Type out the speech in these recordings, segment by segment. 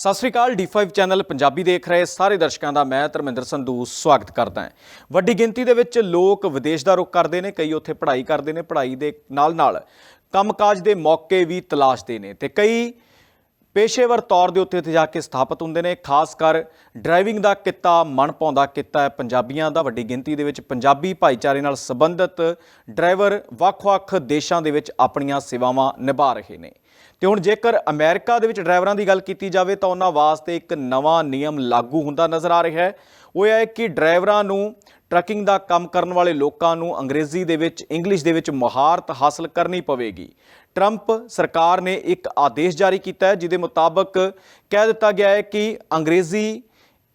ਸਤਿ ਸ੍ਰੀ ਅਕਾਲ D5 channel Punjabi ਦੇਖ ਰਹੇ ਸਾਰੇ ਦਰਸ਼ਕਾਂ ਦਾ ਮੈਂ ਧਰਮਿੰਦਰ ਸੰਧੂ ਸਵਾਗਤ ਕਰਦਾ ਹਾਂ। ਵੱਡੀ ਗਿਣਤੀ ਦੇ ਵਿੱਚ ਲੋਕ ਵਿਦੇਸ਼ ਦਾ ਰੁਖ ਕਰਦੇ ਨੇ, ਕਈ ਉੱਥੇ ਪੜ੍ਹਾਈ ਕਰਦੇ ਨੇ, ਪੜ੍ਹਾਈ ਦੇ ਨਾਲ-ਨਾਲ ਕੰਮਕਾਜ ਦੇ ਮੌਕੇ ਵੀ ਤਲਾਸ਼ਦੇ ਨੇ ਤੇ ਕਈ ਪੇਸ਼ੇਵਰ ਤੌਰ ਦੇ ਉੱਤੇ ਇੱਥੇ ਜਾ ਕੇ ਸਥਾਪਿਤ ਹੁੰਦੇ ਨੇ, ਖਾਸ ਕਰ ਡਰਾਈਵਿੰਗ ਦਾ ਕਿੱਤਾ, ਮਨ ਪਾਉਂਦਾ ਕਿੱਤਾ ਹੈ ਪੰਜਾਬੀਆਂ ਦਾ, ਵੱਡੀ ਗਿਣਤੀ ਦੇ ਵਿੱਚ ਪੰਜਾਬੀ ਭਾਈਚਾਰੇ ਨਾਲ ਸੰਬੰਧਿਤ ਡਰਾਈਵਰ ਵੱਖ-ਵੱਖ ਦੇਸ਼ਾਂ ਦੇ ਵਿੱਚ ਆਪਣੀਆਂ ਸੇਵਾਵਾਂ ਨਿਭਾ ਰਹੇ ਨੇ। ਤੇ ਹੁਣ ਜੇਕਰ ਅਮਰੀਕਾ ਦੇ ਵਿੱਚ ਡਰਾਈਵਰਾਂ ਦੀ ਗੱਲ ਕੀਤੀ ਜਾਵੇ ਤਾਂ ਉਹਨਾਂ ਵਾਸਤੇ ਇੱਕ ਨਵਾਂ ਨਿਯਮ ਲਾਗੂ ਹੁੰਦਾ ਨਜ਼ਰ ਆ ਰਿਹਾ ਹੈ। ਉਹ ਹੈ ਕਿ ਡਰਾਈਵਰਾਂ ਨੂੰ ਟਰੱਕਿੰਗ ਦਾ ਕੰਮ ਕਰਨ ਵਾਲੇ ਲੋਕਾਂ ਨੂੰ ਅੰਗਰੇਜ਼ੀ ਦੇ ਵਿੱਚ, ਇੰਗਲਿਸ਼ ਦੇ ਵਿੱਚ ਮਹਾਰਤ ਹਾਸਲ ਕਰਨੀ ਪਵੇਗੀ। ਟਰੰਪ ਸਰਕਾਰ ਨੇ ਇੱਕ ਆਦੇਸ਼ ਜਾਰੀ ਕੀਤਾ ਹੈ, ਜਿਹਦੇ ਮੁਤਾਬਕ ਕਹਿ ਦਿੱਤਾ ਗਿਆ ਹੈ ਕਿ ਅੰਗਰੇਜ਼ੀ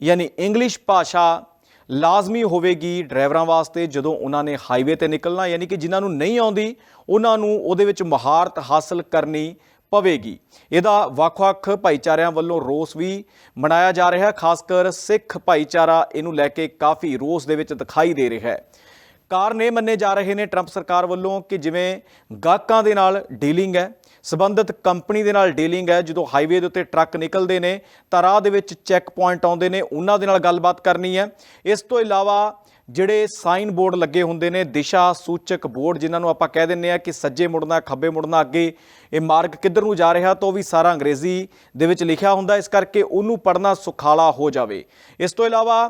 ਯਾਨੀ ਇੰਗਲਿਸ਼ ਭਾਸ਼ਾ ਲਾਜ਼ਮੀ ਹੋਵੇਗੀ ਡਰਾਈਵਰਾਂ ਵਾਸਤੇ ਜਦੋਂ ਉਹਨਾਂ ਨੇ ਹਾਈਵੇ ਤੇ ਨਿਕਲਣਾ, ਯਾਨੀ ਕਿ ਜਿਨ੍ਹਾਂ ਨੂੰ ਨਹੀਂ ਆਉਂਦੀ, ਉਹਨਾਂ ਨੂੰ ਉਹਦੇ ਵਿੱਚ ਮਹਾਰਤ ਹਾਸਲ ਕਰਨੀ ਪਵੇਗੀ। ਇਹਦਾ ਵੱਖ-ਵੱਖ ਭਾਈਚਾਰਿਆਂ ਵੱਲੋਂ ਰੋਸ ਵੀ ਮਨਾਇਆ ਜਾ ਰਿਹਾ ਹੈ ਖਾਸ ਕਰ ਸਿੱਖ ਭਾਈਚਾਰਾ ਇਹਨੂੰ ਲੈ ਕੇ ਕਾਫੀ ਰੋਸ ਦੇ ਵਿੱਚ ਦਿਖਾਈ ਦੇ ਰਿਹਾ ਹੈ। ਕਾਰਨ ਇਹ ਮੰਨੇ ਜਾ ਰਹੇ ਨੇ ਟਰੰਪ ਸਰਕਾਰ ਵੱਲੋਂ ਕਿ ਜਿਵੇਂ ਗਾਹਕਾਂ ਦੇ ਨਾਲ ਡੀਲਿੰਗ ਹੈ, ਸਬੰਧਤ ਕੰਪਨੀ ਦੇ ਨਾਲ ਡੀਲਿੰਗ ਹੈ, ਜਦੋਂ ਹਾਈਵੇ ਦੇ ਉੱਤੇ ਟਰੱਕ ਨਿਕਲਦੇ ਨੇ, ਤਾਂ ਰਾਹ ਦੇ ਵਿੱਚ ਚੈੱਕ ਪੁਆਇੰਟ ਆਉਂਦੇ ਨੇ, ਉਹਨਾਂ ਦੇ ਨਾਲ ਗੱਲਬਾਤ ਕਰਨੀ ਹੈ। ਇਸ ਤੋਂ ਇਲਾਵਾ ਜਿਹੜੇ ਸਾਈਨ ਬੋਰਡ ਲੱਗੇ ਹੁੰਦੇ ਨੇ, ਦਿਸ਼ਾ ਸੂਚਕ ਬੋਰਡ ਜਿਨ੍ਹਾਂ ਨੂੰ ਆਪਾਂ ਕਹਿ ਦਿੰਨੇ ਆ ਕਿ ਸੱਜੇ ਮੁੜਨਾ ਖੱਬੇ ਮੁੜਨਾ ਅੱਗੇ ਇਹ ਮਾਰਗ ਕਿੱਧਰ ਨੂੰ ਜਾ ਰਿਹਾ, ਤਾਂ ਉਹ ਵੀ ਸਾਰਾ ਅੰਗਰੇਜ਼ੀ ਦੇ ਵਿੱਚ ਲਿਖਿਆ ਹੁੰਦਾ ਇਸ ਕਰਕੇ ਉਹਨੂੰ ਪੜ੍ਹਨਾ ਸੁਖਾਲਾ ਹੋ ਜਾਵੇ। ਇਸ ਤੋਂ ਇਲਾਵਾ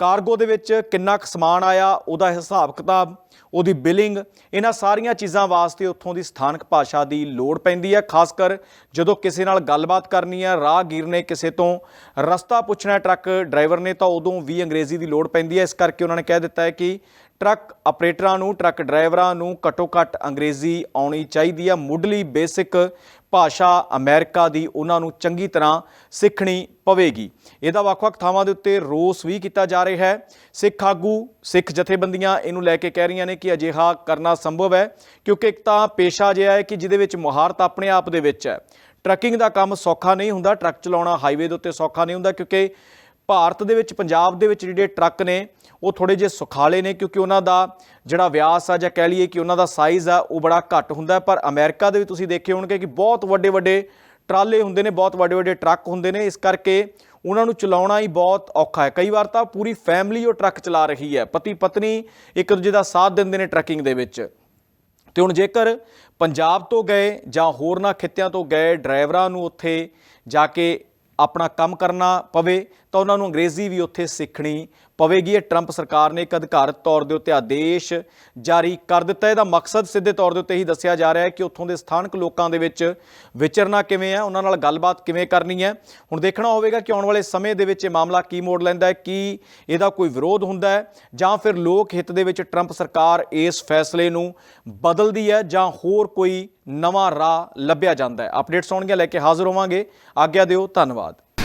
ਕਾਰਗੋ ਦੇ ਵਿੱਚ ਕਿੰਨਾ ਕੁ ਸਮਾਨ ਆਇਆ, ਉਹਦਾ ਹਿਸਾਬ ਕਿਤਾਬ, ਉਹਦੀ ਬਿਲਿੰਗ, ਇਹਨਾਂ ਸਾਰੀਆਂ ਚੀਜ਼ਾਂ ਵਾਸਤੇ ਉੱਥੋਂ ਦੀ ਸਥਾਨਕ ਭਾਸ਼ਾ ਦੀ ਲੋੜ ਪੈਂਦੀ ਹੈ, ਖਾਸ ਕਰ ਜਦੋਂ ਕਿਸੇ ਨਾਲ ਗੱਲਬਾਤ ਕਰਨੀ ਹੈ, ਰਾਹਗੀਰ ਨੇ ਕਿਸੇ ਤੋਂ ਰਸਤਾ ਪੁੱਛਣਾ ਟਰੱਕ ਡਰਾਈਵਰ ਨੇ ਤਾਂ ਉਦੋਂ ਵੀ ਅੰਗਰੇਜ਼ੀ ਦੀ ਲੋੜ ਪੈਂਦੀ ਹੈ, ਇਸ ਕਰਕੇ ਉਹਨਾਂ ਨੇ ਕਹਿ ਦਿੱਤਾ ਹੈ ਕਿ ਟਰੱਕ ਆਪਰੇਟਰਾਂ ਨੂੰ, ਟਰੱਕ ਡਰਾਈਵਰਾਂ ਨੂੰ ਘੱਟੋ ਘੱਟ ਅੰਗਰੇਜ਼ੀ ਆਉਣੀ ਚਾਹੀਦੀ ਹੈ, ਮੁੱਢਲੀ ਬੇਸਿਕ ਭਾਸ਼ਾ ਅਮਰੀਕਾ ਦੀ ਉਹਨਾਂ ਨੂੰ ਚੰਗੀ ਤਰ੍ਹਾਂ ਸਿੱਖਣੀ ਪਵੇਗੀ। ਇਹਦਾ ਵੱਖ-ਵੱਖ ਥਾਵਾਂ ਦੇ ਉੱਤੇ ਰੋਸ ਵੀ ਕੀਤਾ ਜਾ ਰਿਹਾ ਹੈ। ਸਿੱਖ ਆਗੂ, ਸਿੱਖ ਜਥੇਬੰਦੀਆਂ ਇਹਨੂੰ ਲੈ ਕੇ ਕਹਿ ਰਹੀਆਂ ਨੇ ਕਿ ਅਜਿਹਾ ਕਰਨਾ ਸੰਭਵ ਹੈ, ਕਿਉਂਕਿ ਇੱਕ ਤਾਂ ਪੇਸ਼ਾ ਜਿਹਾ ਹੈ ਕਿ ਜਿਹਦੇ ਵਿੱਚ ਮੁਹਾਰਤ ਆਪਣੇ ਆਪ ਦੇ ਵਿੱਚ ਹੈ। ਟਰੱਕਿੰਗ ਦਾ ਕੰਮ ਸੌਖਾ ਨਹੀਂ ਹੁੰਦਾ, ਟਰੱਕ ਚਲਾਉਣਾ ਹਾਈਵੇ ਦੇ ਉੱਤੇ ਸੌਖਾ ਨਹੀਂ ਹੁੰਦਾ, ਕਿਉਂਕਿ ਭਾਰਤ ਦੇ ਵਿੱਚ, ਪੰਜਾਬ ਦੇ ਵਿੱਚ ਜਿਹੜੇ ਟਰੱਕ ਨੇ, ਉਹ ਥੋੜੇ ਜਿਹੇ ਸੁਖਾਲੇ ਨੇ ਕਿਉਂਕਿ ਉਹਨਾਂ ਦਾ ਜਿਹੜਾ ਵਿਆਸ ਆ ਜਾਂ ਕਹਿ ਲਈਏ ਕਿ ਉਹਨਾਂ ਦਾ ਸਾਈਜ਼ ਆ, ਉਹ ਬੜਾ ਘੱਟ ਹੁੰਦਾ ਪਰ ਅਮਰੀਕਾ ਦੇ ਵਿੱਚ ਤੁਸੀਂ ਦੇਖੇ ਹੋਣਗੇ ਕਿ ਬਹੁਤ ਵੱਡੇ ਵੱਡੇ ਟਰਾਲੇ ਹੁੰਦੇ ਨੇ, ਬਹੁਤ ਵੱਡੇ ਵੱਡੇ ਟਰੱਕ ਹੁੰਦੇ ਨੇ। ਇਸ ਕਰਕੇ ਉਹਨਾਂ ਨੂੰ ਚਲਾਉਣਾ ਹੀ ਬਹੁਤ ਔਖਾ ਹੈ। ਕਈ ਵਾਰ ਤਾਂ ਪੂਰੀ ਫੈਮਿਲੀ ਉਹ ਟਰੱਕ ਚਲਾ ਰਹੀ ਹੈ। ਪਤੀ ਪਤਨੀ ਇੱਕ ਦੂਜੇ ਦਾ ਸਾਥ ਦਿੰਦੇ ਨੇ ਟਰੱਕਿੰਗ ਦੇ ਵਿੱਚ। ਤੇ ਹੁਣ ਜੇਕਰ ਪੰਜਾਬ ਤੋਂ ਗਏ ਜਾਂ ਹੋਰਨਾਂ ਖਿੱਤਿਆਂ ਤੋਂ ਗਏ ਡਰਾਈਵਰਾਂ ਨੂੰ ਉੱਥੇ ਜਾ ਕੇ ਆਪਣਾ ਕੰਮ ਕਰਨਾ ਪਵੇ ਤਾਂ ਉਹਨਾਂ ਨੂੰ ਅੰਗਰੇਜ਼ੀ ਵੀ ਉੱਥੇ ਸਿੱਖਣੀ ਪਵੇਗੀ। ਇਹ ਟਰੰਪ ਸਰਕਾਰ ਨੇ ਇੱਕ ਅਧਿਕਾਰਤ ਤੌਰ ਦੇ ਉੱਤੇ ਆਦੇਸ਼ ਜਾਰੀ ਕਰ ਦਿੱਤਾ। ਇਹਦਾ ਮਕਸਦ ਸਿੱਧੇ ਤੌਰ ਦੇ ਉੱਤੇ ਹੀ ਦੱਸਿਆ ਜਾ ਰਿਹਾ ਹੈ ਕਿ ਉੱਥੋਂ ਦੇ ਸਥਾਨਕ ਲੋਕਾਂ ਦੇ ਵਿੱਚ ਵਿਚਰਨਾ ਕਿਵੇਂ ਹੈ, ਉਹਨਾਂ ਨਾਲ ਗੱਲਬਾਤ ਕਿਵੇਂ ਕਰਨੀ ਹੈ। ਹੁਣ ਦੇਖਣਾ ਹੋਵੇਗਾ ਕਿ ਆਉਣ ਵਾਲੇ ਸਮੇਂ ਦੇ ਵਿੱਚ ਇਹ ਮਾਮਲਾ ਕੀ ਮੋੜ ਲੈਂਦਾ ਹੈ, ਕੀ ਇਹਦਾ ਕੋਈ ਵਿਰੋਧ ਹੁੰਦਾ ਹੈ, ਜਾਂ ਫਿਰ ਲੋਕ ਹਿੱਤ ਦੇ ਵਿੱਚ ਟਰੰਪ ਸਰਕਾਰ ਇਸ ਫੈਸਲੇ ਨੂੰ ਬਦਲਦੀ ਹੈ, ਜਾਂ ਹੋਰ ਕੋਈ ਨਵਾਂ ਰਾਹ ਲੱਭਿਆ ਜਾਂਦਾ ਹੈ। ਅਪਡੇਟਸ ਆਉਣਗੀਆਂ, ਲੈ ਕੇ ਹਾਜ਼ਰ ਹੋਵਾਂਗੇ। ਆਗਿਆ ਦਿਓ, ਧੰਨਵਾਦ।